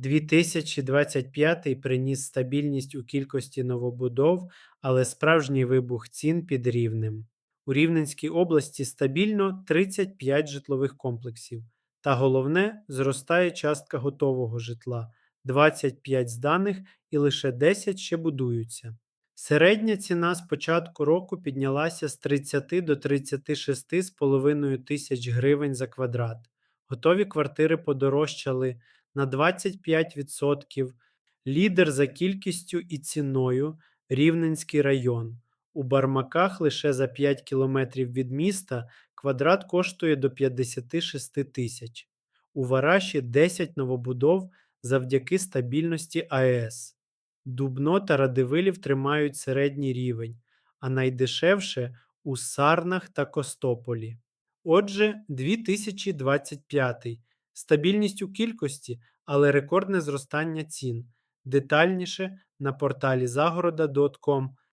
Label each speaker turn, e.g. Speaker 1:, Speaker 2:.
Speaker 1: 2025 приніс стабільність у кількості новобудов, але справжній вибух цін під рівнем. У Рівненській області стабільно 35 житлових комплексів, та головне, зростає частка готового житла 25 зданих і лише 10 ще будуються. Середня ціна з початку року піднялася з 30 до 36,5 тисяч гривень за квадрат. Готові квартири подорожчали на 25%. Лідер за кількістю і ціною Рівненський район. У Бармаках лише за 5 кілометрів від міста квадрат коштує до 56 тисяч. У Вараші 10 новобудов завдяки стабільності АЕС. Дубно та Радивилів тримають середній рівень, а найдешевше у Сарнах та Костополі. Отже, 2025. Стабільність у кількості, але рекордне зростання цін. Детальніше на порталі Загорода.com